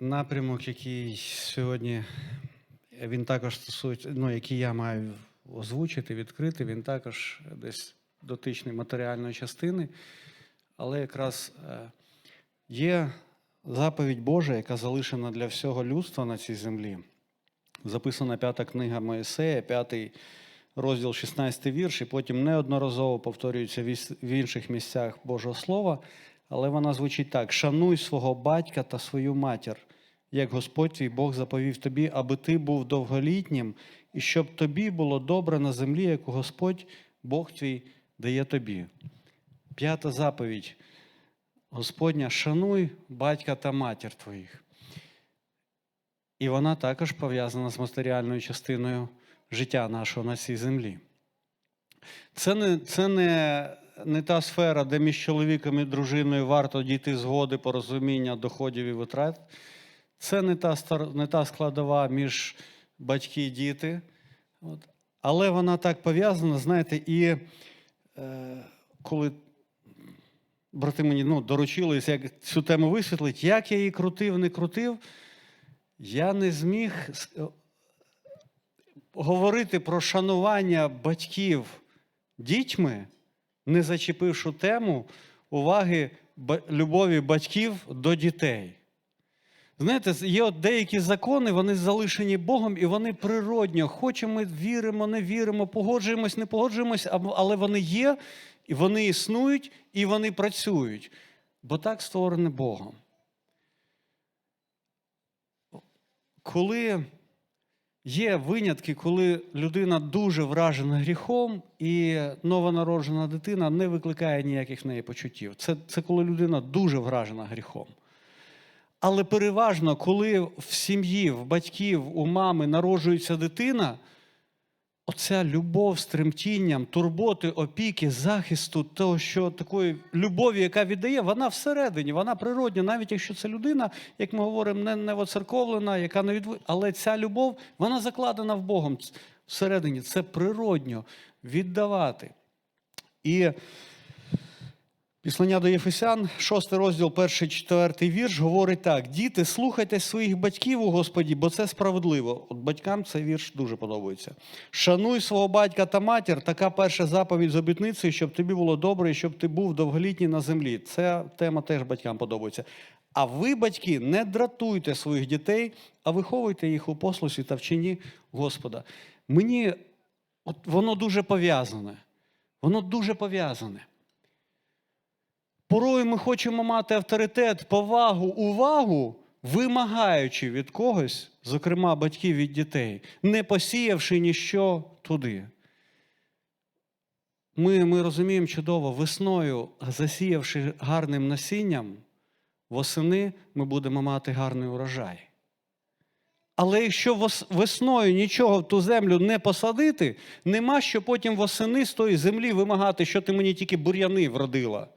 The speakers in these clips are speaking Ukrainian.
напрямок, який сьогодні він також стосується, ну, який я маю озвучити, відкрити, він також десь дотичний матеріальної частини. Але якраз е, є заповідь Божа, яка залишена для всього людства на цій землі. Записана п'ята книга Моїсея, п'ятий розділ, 16 вірш, і потім неодноразово повторюється в інших місцях Божого Слова, але вона звучить так: шануй свого батька та свою матір, як Господь твій Бог заповів тобі, аби ти був довголітнім, і щоб тобі було добре на землі, яку Господь Бог твій дає тобі. П'ята заповідь Господня, шануй батька та матір твоїх. І вона також пов'язана з матеріальною частиною життя нашого на цій землі. Це не, це не, не та сфера, де між чоловіком і дружиною варто дійти згоди, порозуміння, доходів і витрат. Це не та, не та складова між батьки і діти. От. Але вона так пов'язана, знаєте, і е, коли брати мені ну, доручились, як цю тему висвітлити, як я її крутив, не крутив, я не зміг е, говорити про шанування батьків дітьми, не зачепивши тему уваги любові батьків до дітей. Знаєте, є от деякі закони, вони залишені Богом, і вони природньо. Хочемо, віримо, не віримо, погоджуємось, не погоджуємось, але вони є, і вони існують, і вони працюють. Бо так створене Богом. Коли є винятки, коли людина дуже вражена гріхом, і новонароджена дитина не викликає ніяких в неї почуттів. Це, це коли людина дуже вражена гріхом. Але переважно, коли в сім'ї, в батьків, у мами народжується дитина, оця любов з тремтінням, турботи, опіки, захисту, того, що такої любові, яка віддає, вона всередині, вона природня, навіть якщо це людина, як ми говоримо, не, не воцерковлена, яка не відв... але ця любов, вона закладена в Богом всередині. Це природньо віддавати. І Післання до Єфесян, 6 розділ, 1, 4 вірш, говорить так: діти, слухайте своїх батьків у Господі, бо це справедливо. От батькам цей вірш дуже подобається. Шануй свого батька та матір, така перша заповідь з обітницею, щоб тобі було добре і щоб ти був довголітній на землі. Ця тема теж батькам подобається. А ви, батьки, не дратуйте своїх дітей, а виховуйте їх у послусі та вчині Господа. Мені от воно дуже пов'язане. Воно дуже пов'язане. Порою ми хочемо мати авторитет, повагу, увагу, вимагаючи від когось, зокрема батьків від дітей, не посіявши ніщо туди. Ми, ми розуміємо чудово, весною, засіявши гарним насінням, восени ми будемо мати гарний урожай. Але якщо весною нічого в ту землю не посадити, нема що потім восени з тої землі вимагати, що ти мені тільки бур'яни вродила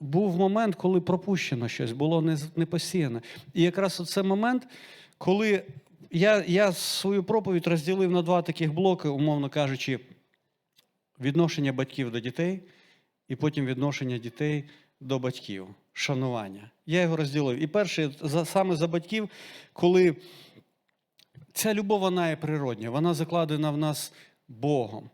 був момент, коли пропущено щось, було не, не посіяно. І якраз це момент, коли я, я свою проповідь розділив на два таких блоки, умовно кажучи, відношення батьків до дітей, і потім відношення дітей до батьків, шанування. Я його розділив. І перше, за, саме за батьків, коли ця любов, вона є природня, вона закладена в нас Богом.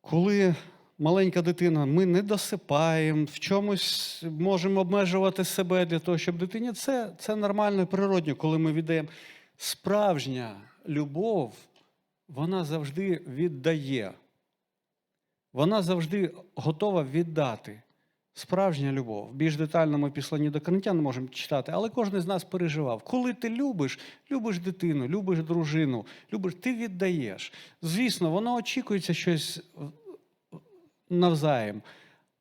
Коли маленька дитина, ми не досипаємо, в чомусь можемо обмежувати себе для того, щоб дитині. Це, це нормально і природньо, коли ми віддаємо. Справжня любов, вона завжди віддає. Вона завжди готова віддати. Справжня любов. Більш детально ми післані до коринтян можемо читати, але кожен з нас переживав. Коли ти любиш, любиш дитину, любиш дружину, любиш, ти віддаєш. Звісно, воно очікується щось навзаєм,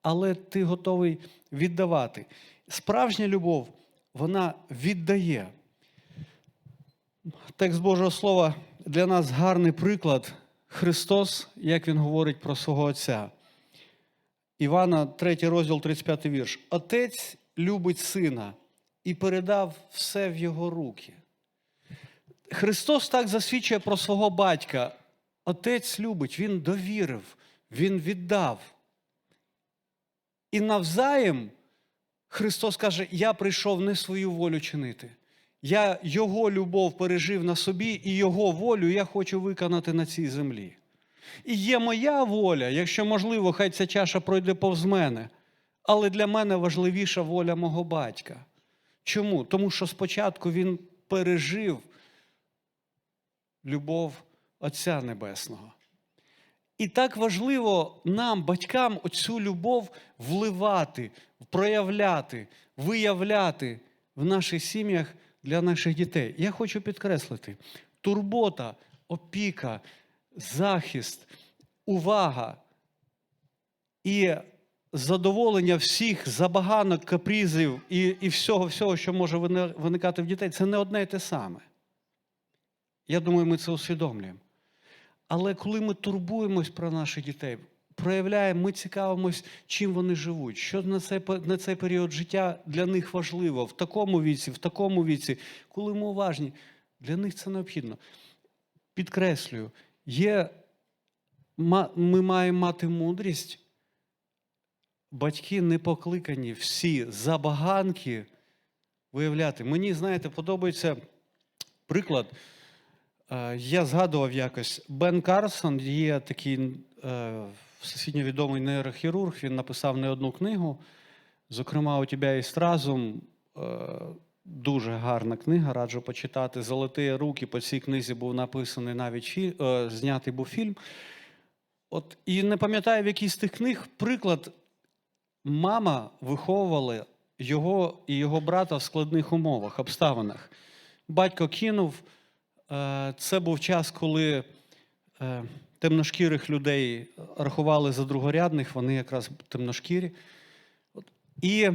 але ти готовий віддавати. Справжня любов, вона віддає. Текст Божого Слова для нас гарний приклад. Христос, як Він говорить про свого Отця. Івана, 3 розділ, 35 вірш. Отець любить сина і передав все в його руки. Христос так засвідчує про свого батька. Отець любить, він довірив, він віддав. І навзаєм Христос каже: Я прийшов не свою волю чинити. Я Його любов пережив на собі, і Його волю я хочу виконати на цій землі. І є моя воля, якщо можливо, хай ця чаша пройде повз мене. Але для мене важливіша воля мого батька. Чому? Тому що спочатку він пережив любов Отця Небесного. І так важливо нам, батькам, оцю любов вливати, проявляти, виявляти в наших сім'ях для наших дітей. Я хочу підкреслити: турбота, опіка, захист, увага і задоволення всіх забаганок, капризів і, і всього, всього, що може вини- виникати в дітей, це не одне і те саме. Я думаю, ми це усвідомлюємо. Але коли ми турбуємось про наших дітей, проявляємо, ми цікавимось, чим вони живуть, що на цей, на цей період життя для них важливо, в такому віці, в такому віці, коли ми уважні, для них це необхідно. Підкреслюю, є, ми маємо мати мудрість. Батьки не покликані всі забаганки виявляти. Мені, знаєте, подобається приклад. Е, Я згадував якось Бен Карсон є такий е, всесвітньо відомий нейрохірург. Він написав не одну книгу. Зокрема, у тебе є разум. Е, Дуже гарна книга, раджу почитати. Золоті руки по цій книзі був написаний навіть фі... знятий був фільм. От і не пам'ятаю, в якій з тих книг приклад мама виховувала його і його брата в складних умовах, обставинах. Батько кинув. Е, Це був час, коли е, темношкірих людей рахували за другорядних, вони якраз темношкірі. І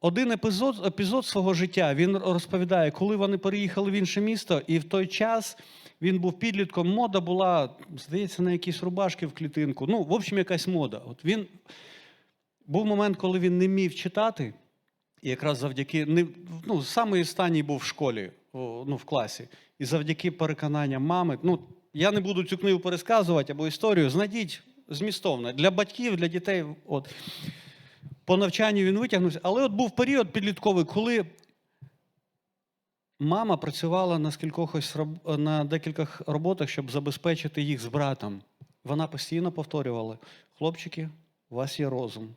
один епізод, епізод свого життя він розповідає, коли вони переїхали в інше місто, і в той час він був підлітком, мода була, здається, на якісь рубашки в клітинку. Ну, в общем, якась мода. От він був момент, коли він не міг читати, і якраз завдяки ну, самий останній був в школі, ну, в класі. І завдяки переконанням мами. Ну, я не буду цю книгу пересказувати або історію, знайдіть змістовно. Для батьків, для дітей. От. По навчанню він витягнувся. Але от був період підлітковий, коли мама працювала на, на декількох роботах, щоб забезпечити їх з братом. Вона постійно повторювала: хлопчики, у вас є розум.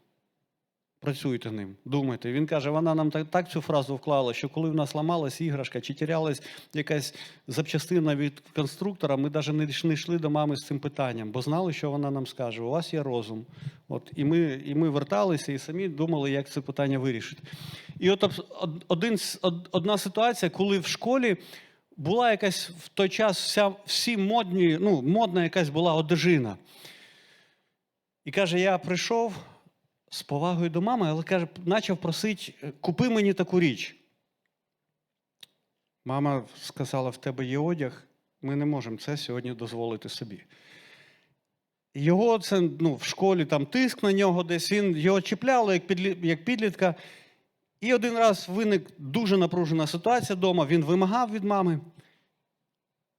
Працюйте ним, думайте. Він каже, вона нам так, так цю фразу вклала, що коли в нас ламалась іграшка чи тірялась якась запчастина від конструктора, ми навіть не йшли до мами з цим питанням, бо знали, що вона нам скаже. У вас є розум. От, і, ми, і ми верталися і самі думали, як це питання вирішити. І от один, одна ситуація, коли в школі була якась в той час вся, всі модні, ну, модна якась була одежина. І каже: я прийшов з повагою до мами, але каже, почав просити, купи мені таку річ. Мама сказала: в тебе є одяг, ми не можемо це сьогодні дозволити собі. Його це ну, в школі там тиск на нього десь, він його чіпляли як, підлі, як підлітка. І один раз виник дуже напружена ситуація вдома, він вимагав від мами.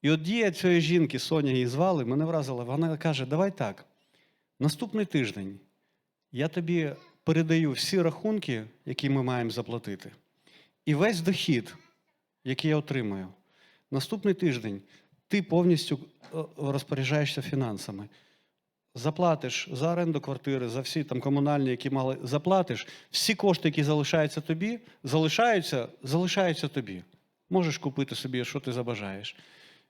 І от дія цієї жінки, Соня її звали, мене вразила. Вона каже: давай так, наступний тиждень я тобі передаю всі рахунки, які ми маємо заплатити, і весь дохід, який я отримую. Наступний тиждень ти повністю е, розпоряджаєшся фінансами. Заплатиш за оренду квартири, за всі там комунальні, які мали, заплатиш. Всі кошти, які залишаються тобі, залишаються, залишаються тобі. Можеш купити собі, що ти забажаєш.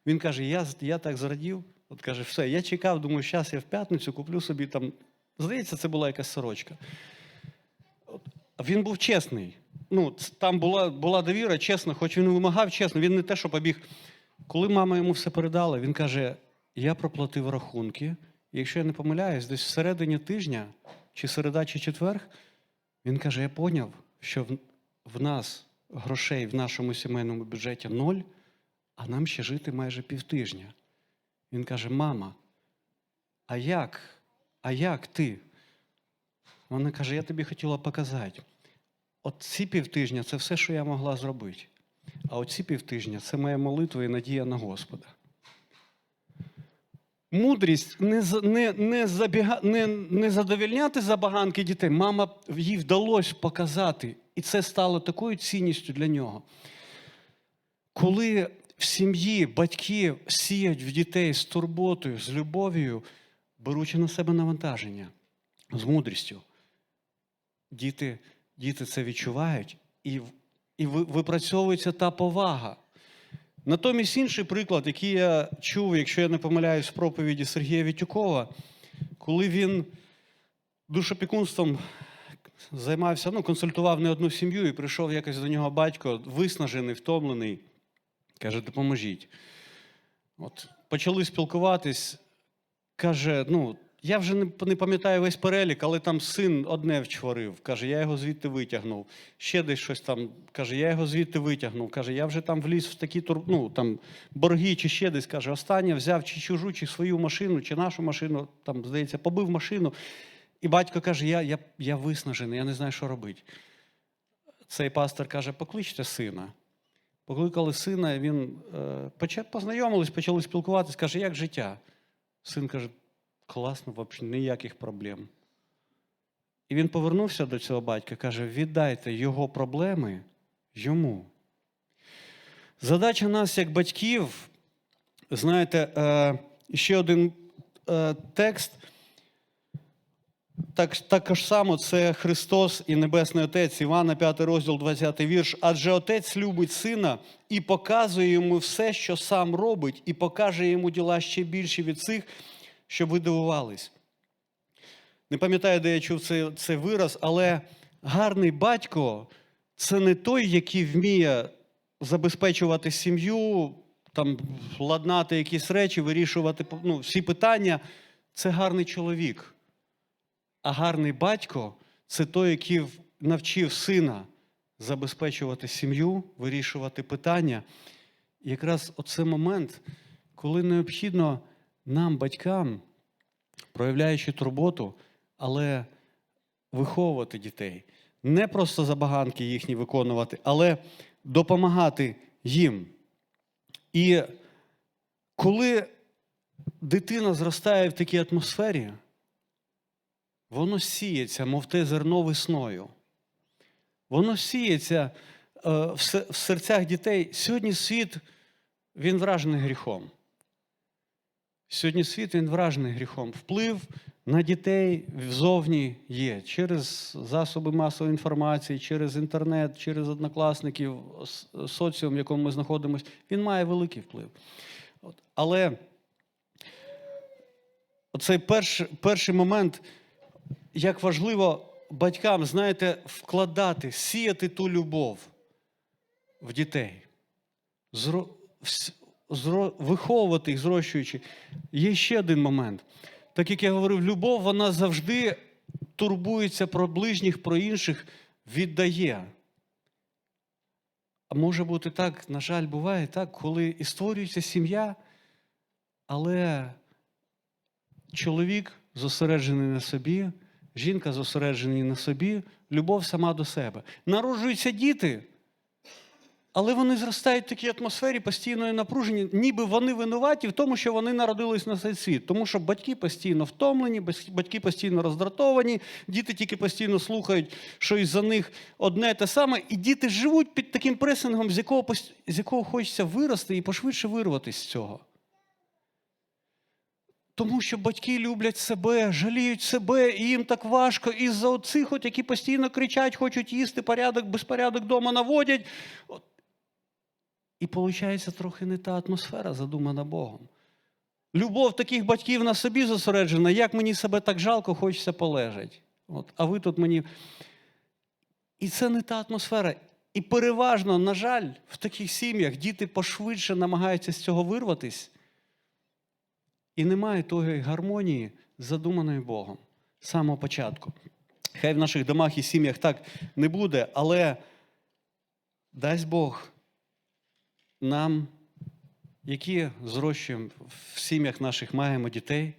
Він каже: я, я так зрадів. От каже, все, я чекав, думаю, зараз я в п'ятницю куплю собі там. Здається, це була якась сорочка. Він був чесний. Ну, там була, була довіра, чесно, хоч він вимагав чесно, він не те, що побіг. Коли мама йому все передала, він каже: я проплатив рахунки. І якщо я не помиляюсь, десь всередині тижня, чи середа, чи четверг, він каже: я поняв, що в, в нас грошей в нашому сімейному бюджеті ноль, а нам ще жити майже півтижня. Він каже: Мама, а як? А як ти? Вона каже: я тобі хотіла показати. От ці півтижня це все, що я могла зробити. А оці півтижня це моя молитва і надія на Господа. Мудрість не, не, не, забіга, не, не задовільняти забаганки дітей. Мама їй вдалося показати і це стало такою цінністю для нього. Коли в сім'ї батьки сіють в дітей з турботою, з любов'ю, беручи на себе навантаження, з мудрістю, діти, діти це відчувають і, і випрацьовується та повага. Натомість інший приклад, який я чув, якщо я не помиляюсь, в проповіді Сергія Вітюкова, коли він душопікунством займався, ну, консультував не одну сім'ю, і прийшов якось до нього батько, виснажений, втомлений. Каже, допоможіть. От, почали спілкуватись. Каже, ну, я вже не, не пам'ятаю весь перелік, але там син одне вчворив. Каже, я його звідти витягнув. Ще десь щось там. Каже, я його звідти витягнув. Каже, я вже там вліз в такі тур... ну, там, борги чи ще десь. Каже, останнє взяв чи чужу, чи свою машину, чи нашу машину, там, здається, побив машину. І батько каже: я, я, я виснажений, я не знаю, що робити. Цей пастор каже: покличте сина. Покликали сина, він е, познайомились, почали спілкуватися, каже, як життя? Син каже, класно, взагалі ніяких проблем. І він повернувся до цього батька, каже: віддайте його проблеми йому. Задача нас, як батьків, знаєте, е, ще один е, текст. Так, також само це Христос і Небесний Отець, Івана, 5 розділ, 20 вірш. Адже Отець любить сина і показує йому все, що сам робить, і покаже йому діла ще більші від цих, щоб ви дивувались. Не пам'ятаю, де я чув цей, цей вираз, але гарний батько це не той, який вміє забезпечувати сім'ю, там, ладнати якісь речі, вирішувати ну, всі питання. Це гарний чоловік. А гарний батько це той, який навчив сина забезпечувати сім'ю, вирішувати питання. І якраз оце момент, коли необхідно нам, батькам, проявляючи турботу, але виховувати дітей, не просто забаганки їхні виконувати, але допомагати їм. І коли дитина зростає в такій атмосфері, воно сіється, мов те зерно весною. Воно сіється е, в серцях дітей. Сьогодні світ він вражений гріхом. Сьогодні світ він вражений гріхом. Вплив на дітей взовні є через засоби масової інформації, через інтернет, через однокласників, соціум, в якому ми знаходимося. Він має великий вплив. Але перший, перший момент, як важливо батькам, знаєте, вкладати, сіяти ту любов в дітей, Зро... зро... виховувати їх, зрощуючи. Є ще один момент. Так як я говорив, любов, вона завжди турбується про ближніх, про інших, віддає. А може бути так, на жаль, буває так, коли і створюється сім'я, але чоловік зосереджений на собі, жінка зосереджена на собі, любов сама до себе. Народжуються діти, але вони зростають в такій атмосфері постійної напруження, ніби вони винуваті в тому, що вони народились на цей світ. Тому що батьки постійно втомлені, батьки постійно роздратовані, діти тільки постійно слухають, що із-за них одне те саме, і діти живуть під таким пресингом, з якого, з якого хочеться вирости і пошвидше вирватися з цього. Тому що батьки люблять себе, жаліють себе, і їм так важко із-за оцих, от, які постійно кричать, хочуть їсти, порядок, безпорядок вдома наводять. От. І виходить трохи не та атмосфера, задумана Богом. Любов таких батьків на собі зосереджена, як мені себе так жалко, хочеться полежати. От. А ви тут мені. І це не та атмосфера. І переважно, на жаль, в таких сім'ях діти пошвидше намагаються з цього вирватись. І немає тої гармонії, задуманої Богом з самого початку. Хай в наших домах і сім'ях так не буде, але дасть Бог нам, які зрощуємо в сім'ях наших маємо дітей,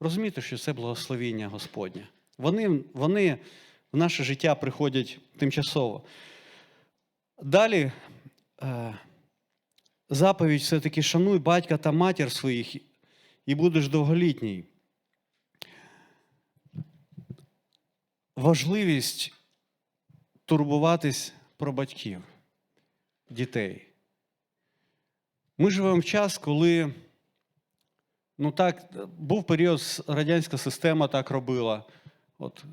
розуміти, що це благословіння Господнє. Вони, вони в наше життя приходять тимчасово. Далі е, заповідь все-таки шануй батька та матір своїх і будеш довголітній. Важливість турбуватись про батьків, дітей. Ми живемо в час, коли ну так, був період, радянська система так робила. От,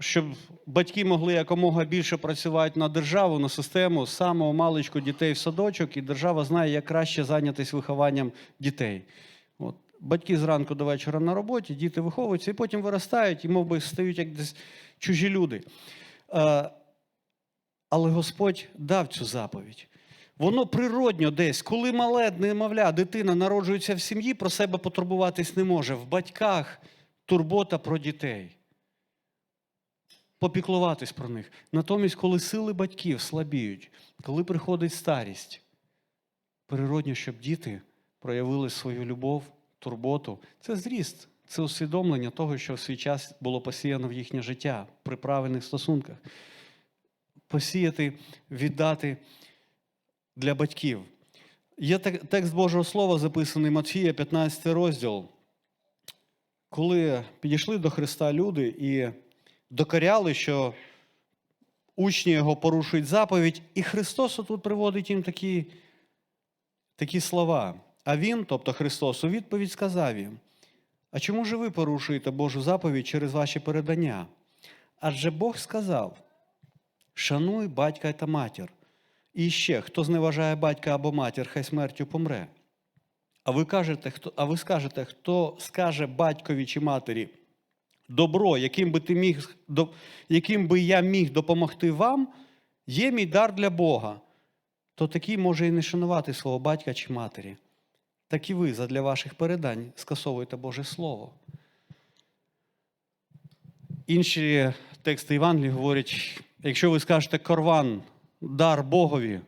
щоб батьки могли якомога більше працювати на державу, на систему, з самого маличку дітей в садочок, і держава знає, як краще зайнятися вихованням дітей. Батьки зранку до вечора на роботі, діти виховуються, і потім виростають і мов би, стають як десь чужі люди. Е, але Господь дав цю заповідь. Воно природньо десь, коли мале немовля, дитина народжується в сім'ї, про себе потурбуватись не може. В батьках турбота про дітей. Попіклуватись про них. Натомість, коли сили батьків слабіють, коли приходить старість, природньо, щоб діти проявили свою любов, турботу. Це зріст, це усвідомлення того, що в свій час було посіяно в їхнє життя при правильних стосунках. Посіяти, віддати для батьків. Є текст Божого Слова, записаний Матфія, 15 розділ. Коли підійшли до Христа люди і докоряли, що учні його порушують заповідь, і Христос тут приводить їм такі, такі слова. А Він, тобто Христос, у відповідь сказав їм: А чому ж ви порушуєте Божу заповідь через ваші передання? Адже Бог сказав: Шануй батька та матір. І ще, хто зневажає батька або матір, хай смертю помре. А ви кажете, хто, а ви скажете, хто скаже батькові чи матері добро, яким би ти міг, яким би я міг допомогти вам, є мій дар для Бога, то такий може і не шанувати свого батька чи матері. Так і ви задля ваших передань скасовуєте Боже Слово. Інші тексти Євангелії говорять: якщо ви скажете корван, дар Богові,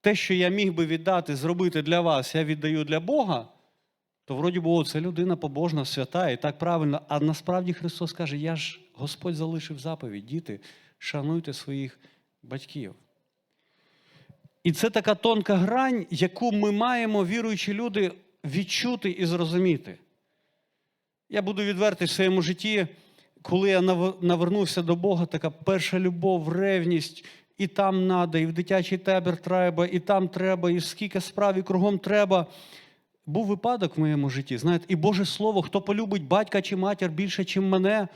те, що я міг би віддати, зробити для вас, я віддаю для Бога, то вроді було, це людина побожна, свята, і так правильно. А насправді Христос каже: Я ж Господь залишив заповідь, діти, шануйте своїх батьків. І це така тонка грань, яку ми маємо, віруючі люди, відчути і зрозуміти. Я буду відвертий в своєму житті, коли я навернувся до Бога, така перша любов, ревність, і там надо, і в дитячий табір треба, і там треба, і скільки справ, і кругом треба. Був випадок в моєму житті, знаєте, і Боже Слово, хто полюбить батька чи матір більше, ніж мене,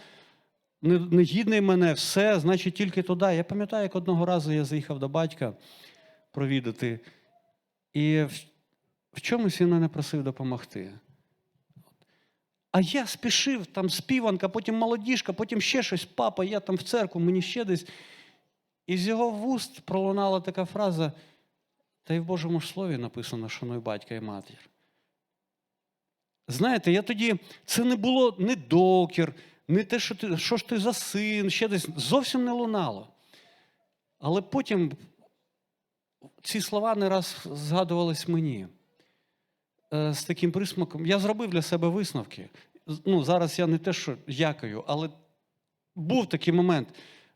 не, не гідний мене, все, значить тільки туди. Я пам'ятаю, як одного разу я заїхав до батька провідати, і в, в чомусь він мене просив допомогти. А я спішив, там співанка, потім молодіжка, потім ще щось, папа, я там в церкву, мені ще десь. І з його вуст пролунала така фраза: та й в Божому слові написано, шануй батька і матір. Знаєте, я тоді це не було не докір, не те, що ти, що ж ти за син, ще десь зовсім не лунало. Але потім ці слова не раз згадувались мені е, з таким присмаком. Я зробив для себе висновки. Ну, зараз я не те, що якаю, але був такий момент.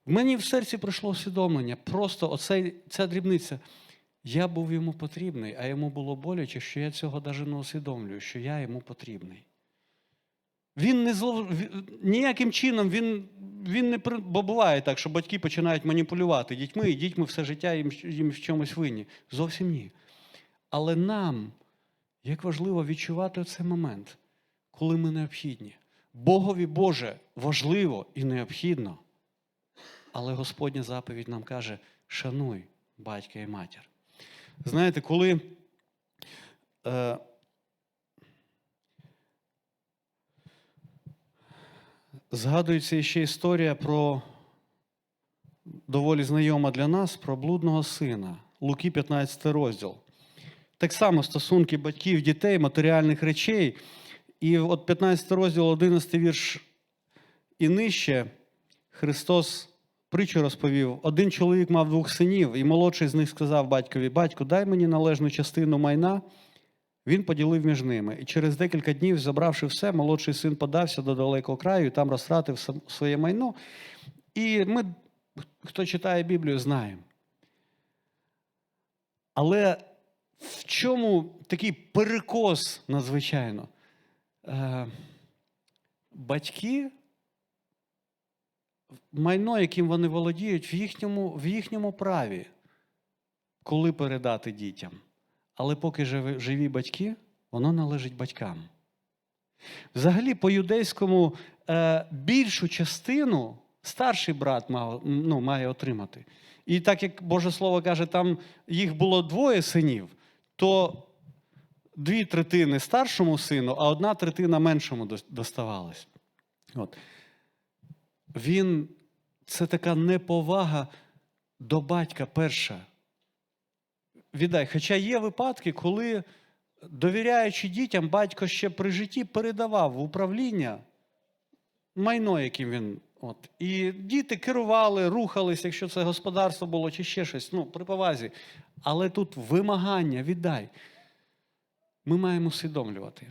В мені в серці прийшло усвідомлення. Просто оцей, ця дрібниця. Я був йому потрібний, а йому було боляче, що я цього навіть не усвідомлюю, що я йому потрібний. Він не злов... ніяким чином він, він не бо буває так, що батьки починають маніпулювати дітьми, і дітьми все життя їм, їм в чомусь винні. Зовсім ні. Але нам як важливо відчувати цей момент, коли ми необхідні. Богові Боже важливо і необхідно. Але Господня заповідь нам каже: шануй батька і матір. Знаєте, коли е, згадується ще історія про доволі знайома для нас про блудного сина, Луки 15 розділ. Так само стосунки батьків, дітей, матеріальних речей. І от 15 розділ, 11 вірш і нижче Христос притчу розповів: один чоловік мав двох синів, і молодший з них сказав батькові: Батько, дай мені належну частину майна. Він поділив між ними. І через декілька днів, забравши все, молодший син подався до далекого краю і там розтратив своє майно. І ми, хто читає Біблію, знаємо. Але в чому такий перекос надзвичайно? Е, батьки майно, яким вони володіють, в їхньому, в їхньому праві, коли передати дітям. Але поки живі, батьки, воно належить батькам. Взагалі, по юдейському е, більшу частину старший брат мав, ну, має отримати. І так як Боже Слово каже, там їх було двоє синів, то дві третини старшому сину, а одна третина меншому доставалась. От. Він це така неповага до батька перша. Віддай. Хоча є випадки, коли, довіряючи дітям, батько ще при житті передавав в управління майно, яким він. От. І діти керували, рухались, якщо це господарство було чи ще щось, ну, при повазі. Але тут вимагання, віддай. Ми маємо усвідомлювати.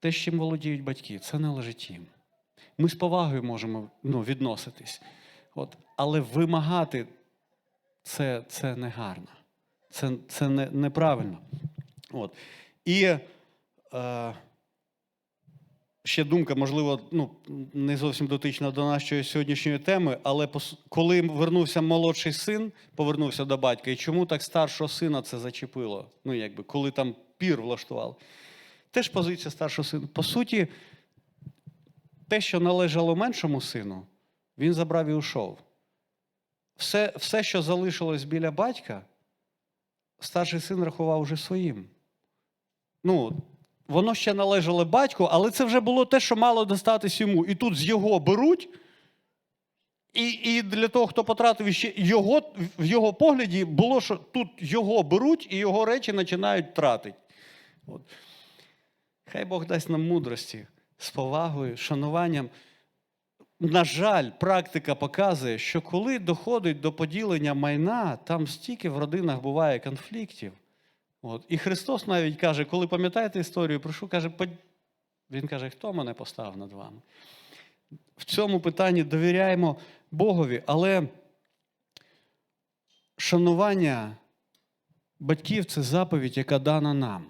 Те, чим володіють батьки, це належить їм. Ми з повагою можемо ну, відноситись. От. Але вимагати це, це не гарно. Це, це не, неправильно. От. І е, ще думка, можливо, ну, не зовсім дотична до нашої сьогоднішньої теми, але коли вернувся молодший син, повернувся до батька, і чому так старшого сина це зачепило? Ну, якби, коли там пір влаштував. Теж позиція старшого сина. По суті, те, що належало меншому сину, він забрав і ушов. Все, все, що залишилось біля батька, старший син рахував уже своїм. Ну, воно ще належало батьку, але це вже було те, що мало достатись йому. І тут з його беруть. І, і для того, хто потратив ще його, в його погляді було, що тут його беруть і його речі починають тратити. От. Хай Бог дасть нам мудрості з повагою, шануванням. На жаль, практика показує, що коли доходить до поділення майна, там стільки в родинах буває конфліктів. От. І Христос навіть каже, коли пам'ятаєте історію, прошу, каже, «Под- Він каже, хто мене поставив над вами? В цьому питанні довіряємо Богові, але шанування батьків це заповідь, яка дана нам.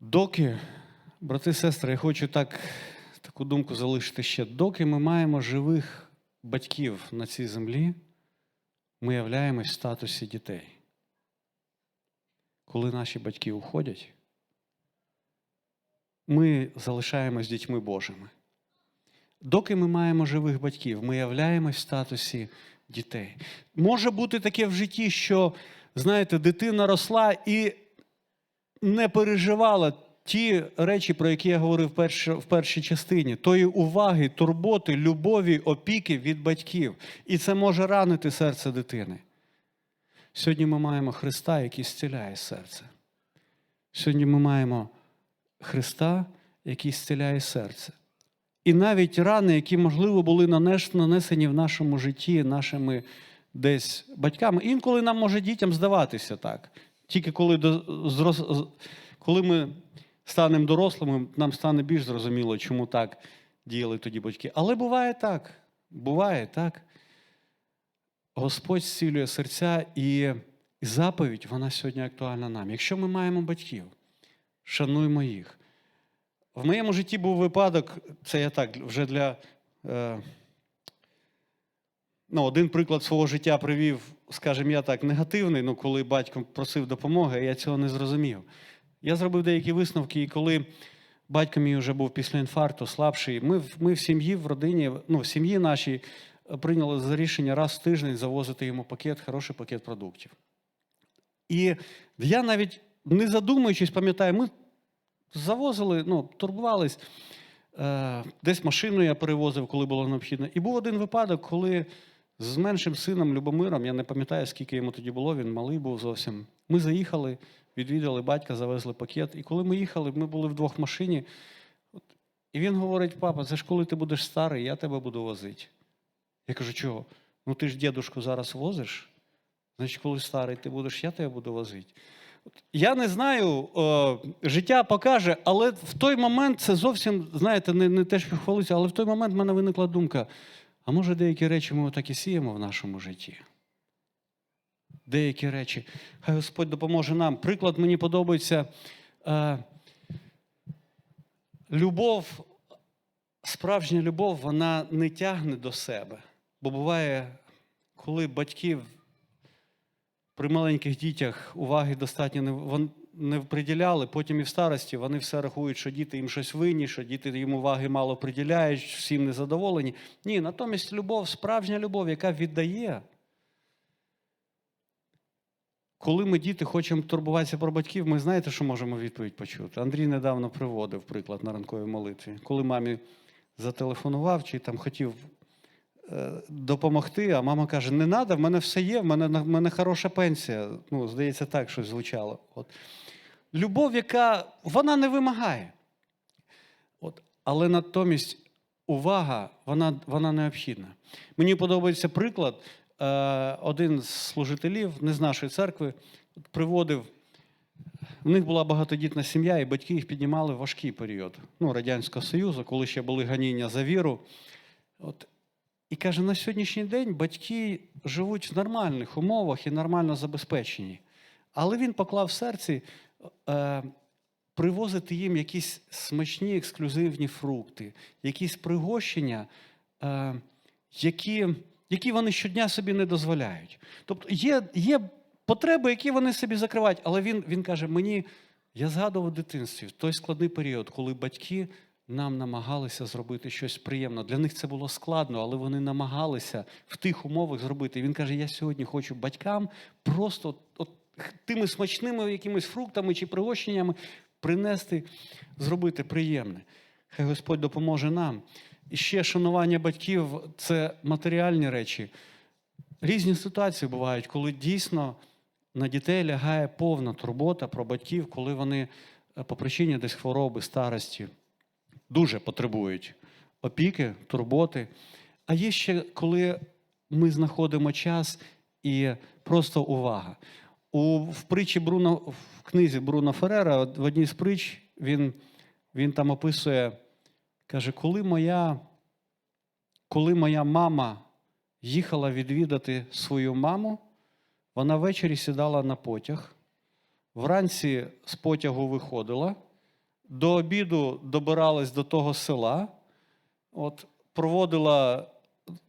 Доки, брати і сестри, я хочу так, таку думку залишити ще, доки ми маємо живих батьків на цій землі, ми являємось в статусі дітей. Коли наші батьки уходять, ми залишаємось дітьми Божими. Доки ми маємо живих батьків, ми являємось в статусі дітей. Може бути таке в житті, що, знаєте, дитина росла і не переживала ті речі, про які я говорив в першій, в першій частині, тої уваги, турботи, любові, опіки від батьків. І це може ранити серце дитини. Сьогодні ми маємо Христа, який зціляє серце. Сьогодні ми маємо Христа, який зціляє серце. І навіть рани, які, можливо, були нанесені в нашому житті нашими десь батьками. Інколи нам може дітям здаватися так. Тільки коли, коли ми станемо дорослими, нам стане більш зрозуміло, чому так діяли тоді батьки. Але буває так. Буває так. Господь зцілює серця, і заповідь, вона сьогодні актуальна нам. Якщо ми маємо батьків, шануймо їх. В моєму житті був випадок, це я так вже для. Е, ну, один приклад свого життя привів, скажімо я так, негативний, ну, коли батько просив допомоги, я цього не зрозумів. Я зробив деякі висновки, і коли батько мій вже був після інфаркту, слабший, ми, ми в сім'ї, в родині, ну, в сім'ї нашій е, прийняли за рішення раз в тиждень завозити йому пакет, хороший пакет продуктів. І я навіть не задумуючись, пам'ятаю, ми завозили, ну, турбувались. Е, Десь машину я перевозив, коли було необхідно. І був один випадок, коли з меншим сином Любомиром, я не пам'ятаю, скільки йому тоді було, він малий був зовсім. Ми заїхали, відвідали батька, завезли пакет. І коли ми їхали, ми були в машині. От, І він говорить: папа, це ж коли ти будеш старий, я тебе буду возити. Я кажу, чого? Ну ти ж дідушку зараз возиш. Значить, коли старий ти будеш, я тебе буду возити. Я не знаю, е, життя покаже, але в той момент це зовсім, знаєте, не, не те, що хвалиться, але в той момент в мене виникла думка: а може деякі речі ми отак і сіємо в нашому житті? Деякі речі. Хай Господь допоможе нам. Приклад мені подобається. Е, любов справжня любов вона не тягне до себе. Бо буває, коли батьків при маленьких дітях уваги достатньо не, не приділяли, потім і в старості вони все рахують, що діти їм щось винні, що діти їм уваги мало приділяють, всім незадоволені. Ні, натомість любов, справжня любов, яка віддає. Коли ми діти хочемо турбуватися про батьків, ми знаєте, що можемо відповідь почути. Андрій недавно приводив приклад на ранковій молитві. Коли мамі зателефонував чи там хотів е, допомогти, а мама каже: не треба, в мене все є, в мене, в мене хороша пенсія. Ну, здається, так щось звучало. От. Любов, яка вона не вимагає. От. Але натомість увага, вона, вона необхідна. Мені подобається приклад. Е, один з служителів, не з нашої церкви, приводив. В них була багатодітна сім'я, і батьки їх піднімали в важкий період ну, Радянського Союзу, коли ще були ганіння за віру. От. І каже, на сьогоднішній день батьки живуть в нормальних умовах і нормально забезпечені. Але він поклав в серці е, привозити їм якісь смачні ексклюзивні фрукти, якісь пригощення, е, які, які вони щодня собі не дозволяють. Тобто є, є потреби, які вони собі закривають. Але він, він каже: мені, я згадував в дитинстві в той складний період, коли батьки нам намагалися зробити щось приємне. Для них це було складно, але вони намагалися в тих умовах зробити. І він каже: Я сьогодні хочу батькам просто от, тими смачними якимись фруктами чи пригощеннями принести, зробити приємне. Хай Господь допоможе нам. І ще шанування батьків це матеріальні речі. Різні ситуації бувають, коли дійсно на дітей лягає повна турбота про батьків, коли вони е, по причині десь хвороби, старості дуже потребують опіки, турботи. А є ще коли ми знаходимо час і просто увага. У, в притчі Бруно, в книзі Бруно Ферера, в одній з притч, він, він там описує, каже, коли моя, коли моя мама їхала відвідати свою маму, вона ввечері сідала на потяг, вранці з потягу виходила, до обіду добиралась до того села, от, проводила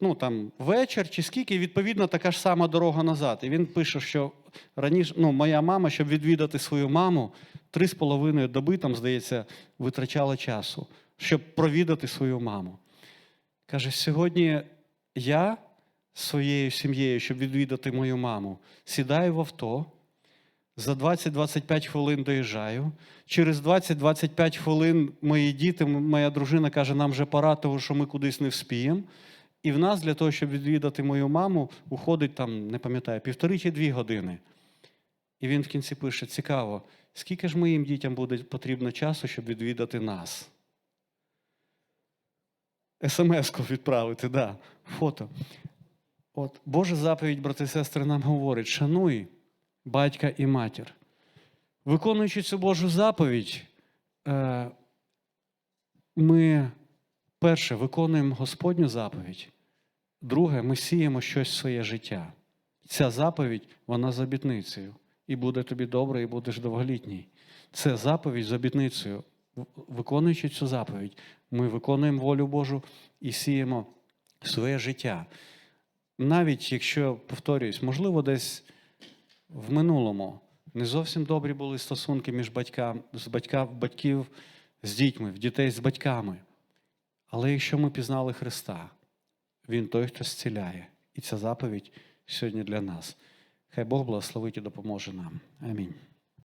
ну, там, вечір чи скільки, і, відповідно, така ж сама дорога назад. І він пише, що раніше ну, моя мама, щоб відвідати свою маму, три з половиною доби, там, здається, витрачала часу, щоб провідати свою маму. Каже, сьогодні я своєю сім'єю, щоб відвідати мою маму, сідаю в авто, за 20-25 хвилин доїжджаю. Через 20-25 хвилин мої діти, моя дружина каже, нам вже пора, того, що ми кудись не вспіємо. І в нас для того, щоб відвідати мою маму, уходить там, не пам'ятаю, півтори чи дві години. І він в кінці пише: цікаво, скільки ж моїм дітям буде потрібно часу, щоб відвідати нас? СМС-ку відправити, да, фото. От Божа заповідь, брати і сестри, нам говорить: шануй батька і матір. Виконуючи цю Божу заповідь, е, ми перше виконуємо Господню заповідь, друге, ми сіємо щось в своє життя. Ця заповідь, вона з обітницею. І буде тобі добре, і будеш довголітній. Це заповідь з обітницею. Виконуючи цю заповідь, ми виконуємо волю Божу і сіємо своє життя. Навіть якщо, повторююсь, можливо, десь в минулому не зовсім добрі були стосунки між батьками, з батька, батьків з дітьми, в дітей з батьками. Але якщо ми пізнали Христа, Він той, хто зціляє. І ця заповідь сьогодні для нас. Хай Бог благословить і допоможе нам. Амінь.